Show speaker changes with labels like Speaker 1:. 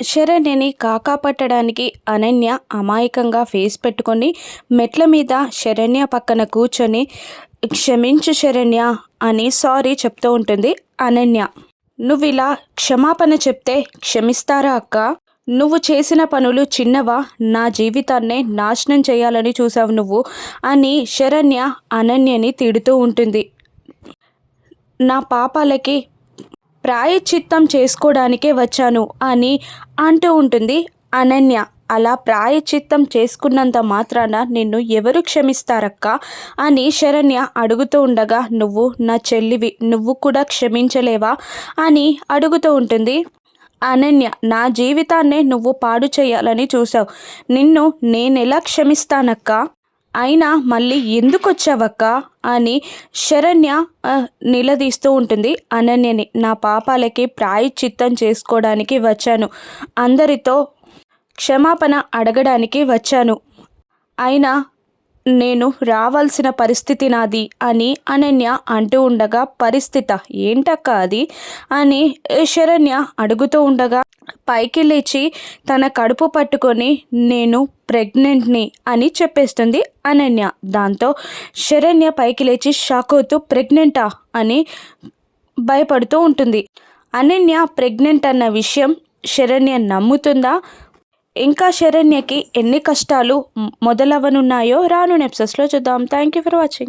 Speaker 1: శరణ్యని కాకాపట్టడానికి అనన్య అమాయకంగా ఫేస్ పెట్టుకొని మెట్ల మీద శరణ్య పక్కన కూర్చొని క్షమించు శరణ్య అని సారీ చెప్తూ ఉంటుంది అనన్య. నువ్వు ఇలా క్షమాపణ చెప్తే క్షమిస్తారా అక్క? నువ్వు చేసిన పనులు చిన్నవా? నా జీవితాన్నే నాశనం చేయాలని చూసావు నువ్వు అని శరణ్య అనన్యని తిడుతూ ఉంటుంది. నా పాపాలకి ప్రాయశ్చిత్తం చేసుకోవడానికే వచ్చాను అని అంటూ ఉంటుంది అనన్య. అలా ప్రాయశ్చిత్తం చేసుకున్నంత మాత్రాన నిన్ను ఎవరు క్షమిస్తారక్క అని శరణ్య అడుగుతూ ఉండగా నువ్వు నా చెల్లివి నువ్వు కూడా క్షమించలేవా? అని అడుగుతూ ఉంటుంది. అనన్య నా జీవితాన్నే నువ్వు పాడు చేయాలని చూసావు నిన్ను నేనెలా క్షమిస్తానక్క? అయినా మళ్ళీ ఎందుకు వచ్చావక్క అని శరణ్య నిలదీస్తూ ఉంటుంది. అనన్యని నా పాపాలకి ప్రాయశ్చిత్తం చేసుకోవడానికి వచ్చాను. అందరితో క్షమాపణ అడగడానికి వచ్చాను. అయినా నేను రావాల్సిన పరిస్థితి నాది అని అనన్య అంటూ ఉండగా పరిస్థిత ఏంటక్క అది? అని శరణ్య అడుగుతూ ఉండగా పైకి లేచి తన కడుపు పట్టుకొని నేను ప్రెగ్నెంట్ని అని చెప్పేస్తుంది అనన్య. దాంతో శరణ్య పైకి లేచి షాక్ అవుతూ ప్రెగ్నెంటా? అని భయపడుతూ ఉంటుంది. అనన్య ప్రెగ్నెంట్ అన్న విషయం శరణ్య నమ్ముతుందా? ఇంకా శరణ్యకి ఎన్ని కష్టాలు మొదలవనున్నాయో రాను నెప్సెస్లో చూద్దాం. Thank you for watching